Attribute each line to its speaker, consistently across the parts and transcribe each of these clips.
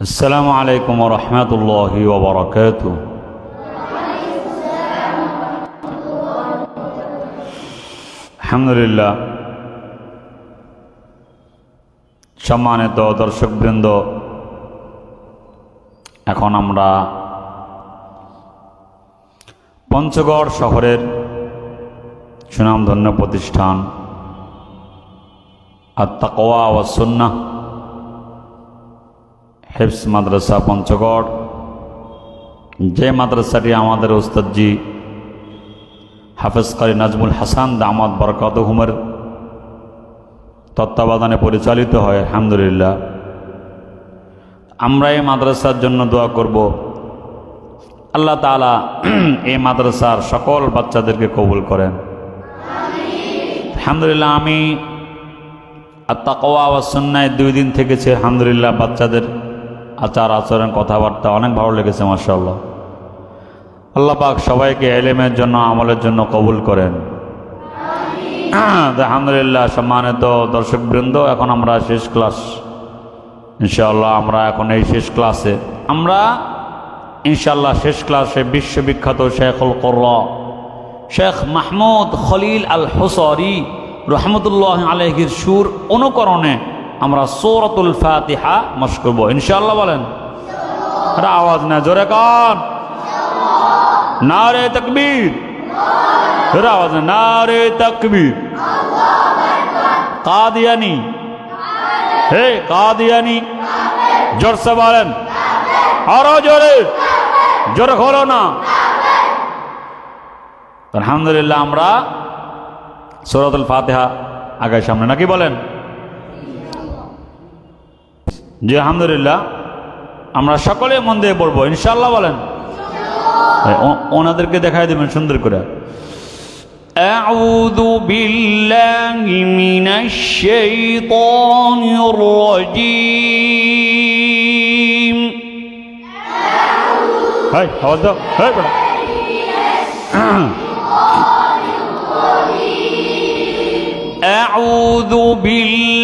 Speaker 1: السلام عليكم ورحمة الله وبركاته الحمد لله সম্মানিত দর্শকবৃন্দ এখন আমরা পঞ্চগড় শহরের সুনামধন্য প্রতিষ্ঠান আত্মাকোয়া ও সুন্না হেফস মাদ্রাসা পঞ্চগড়। যে মাদ্রাসাটি আমাদের ওস্তাদজি হাফেজ কারি নাজমুল হাসান দামাদ বরকাত হুমের তত্ত্বাবধানে পরিচালিত হয়, আলহামদুলিল্লাহ। আমরা এই মাদ্রাসার জন্য দোয়া করব। আল্লাহ তালা এই মাদ্রাসার সকল বাচ্চাদেরকে কবুল করেন। আলহামদুলিল্লাহ, আমি আত্মাকোয়া সন্ন্যায় দুই দিন থেকেছে, আলহামদুলিল্লাহ, বাচ্চাদের আচার আচরণ কথাবার্তা অনেক ভালো লেগেছে মার্শাল্লাহ আল্লাহ পাক সবাইকে এলেমের জন্য, আমলের জন্য কবুল করেন। আলহামদুলিল্লাহ, সম্মানিত দর্শকবৃন্দ, এখন আমরা শেষ ক্লাস। ইনশাআল্লাহ, আমরা এখন এই শেষ ক্লাসে। আমরা, ইনশাআল্লাহ, শেষ ক্লাসে বিশ্ববিখ্যাত শেখুল কর্রা, শেখ মাহমুদ খলিল আল হোসরি রহমতুল্লাহ আলহির সুর অনুকরণে আমরা সৌরতুল ফাতিহা মশ করব। ইনশাআল্লাহ বলেন। আওয়াজ না জোরে কন। না রে তকবীর আওয়াজ না রে তকবীর। কাদিয়ানি। হে কাদিয়ানি। জোরসে বলেন। আরও জোরে। জোরে খোলো না। আলহামদুলিল্লাহ আমরা সৌরতুল ফাতেহা আগে সামনে। নাকি বলেন? জি আলহামদুলিল্লাহ আমরা সকলে মন দিয়ে পড়বো ইনশাল্লাহ বলেন ও- ওনাদেরকে দেখাই দেবেন সুন্দর করে أعوذ بالله من الشيطان الرجيم هاي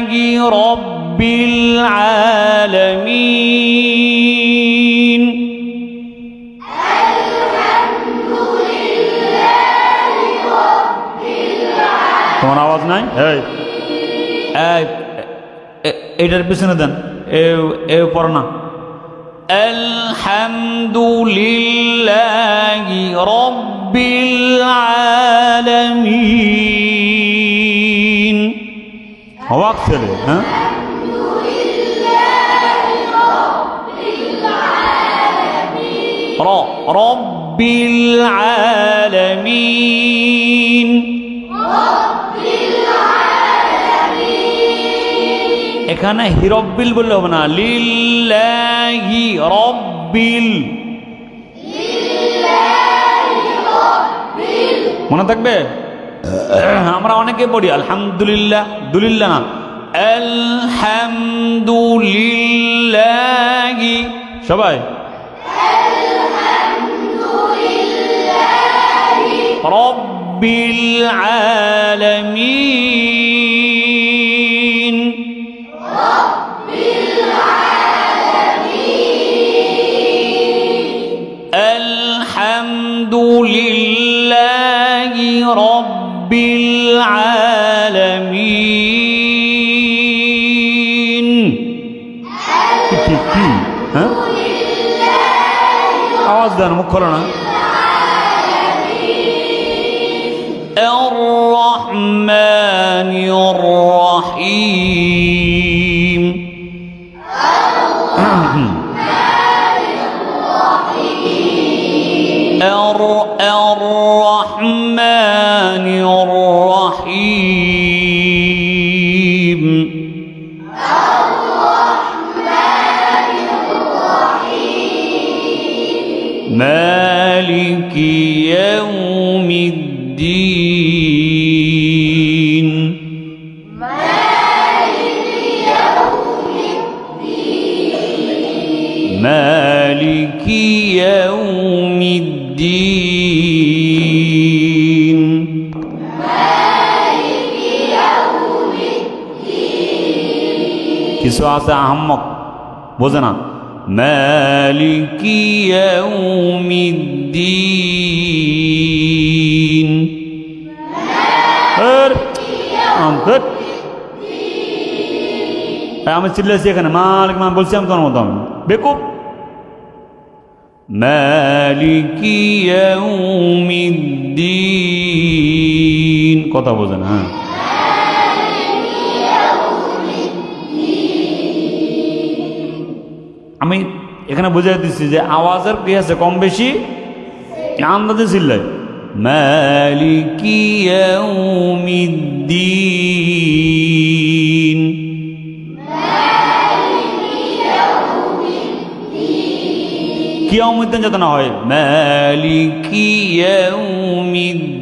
Speaker 1: لله رب العالمين তোমার আওয়াজ নাই এই এই, এ- এটার পিছনে দেন এ এ পড় না الحمد لله رب العالمين অবাক ছেলে হ্যাঁ? এখানে হিরব্বিল বললে হবে না লিল্লাহি রব্বিল। মনে থাকবে? আমরা অনেকে পড়ি আলহামদুলিল্লাহ দুলিল্লা না আলহামদুলিল্লাহি। সবাই। রব্বিল আলামিন। العالمين কি কি হ্যাঁ আওয়াজ দেন মুখ খোলো না الرحمن الرحيم الر- الرحمن الرحيم مالك يوم الدين مالك يوم الدين কিছু আছে আহম্মক বোঝে না এর, আন্তর। এই আমি চিল্লাছি এখানে। মালিক মা বলছি আমি তোমার মতো আমি। বেকুব। মালিক কথা বোঝেন হ্যাঁ। আমি এখানে বুঝাই দিচ্ছি যে আওয়াজের কি আছে কম বেশি আন্দাজে চিল্লাই। মালিকি ইয়াউমিদ্দিন। কিয়ামুদ্দিন যাতে না হয়? মালিকি ইয়াউমিদ্দিন।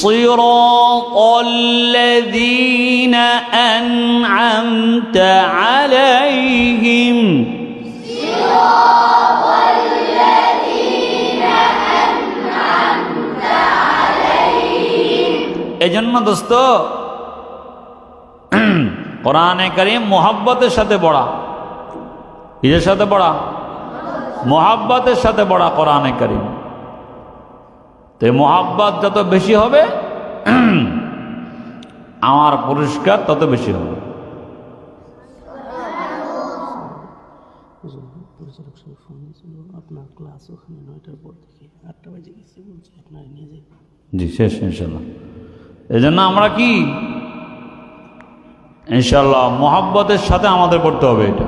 Speaker 1: صراط الذين أنعمت عليهم এজন্য দোস্ত কোরআনে কারিম মোহাব্বতের সাথে পড়া কিসের সাথে পড়া মোহাব্বতের সাথে পড়া কোরআনে কারিম তো এই মোহাব্বত যত বেশি হবে, আমার পুরস্কার তত বেশি হবে।
Speaker 2: আপনার
Speaker 1: জি, শেষ ইনশাল্লাহ এই জন্য আমরা কি? ইনশাল্লাহ মোহাব্বতের সাথে আমাদের করতে হবে এটা।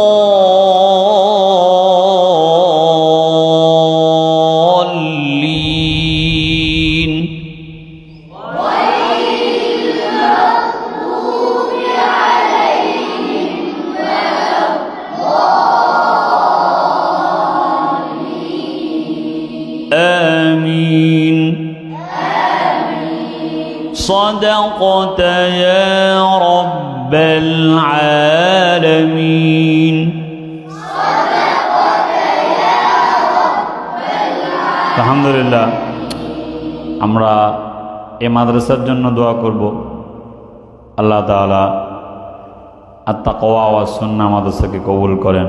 Speaker 1: صدقت يا رب العالمين আলহামদুলিল্লাহ আমরা এই মাদ্রাসার জন্য দোয়া করব আল্লাহ তাআলা আত্মা কওয়া ওয়া সুন্নাহ মাদ্রাসাকে কবুল করেন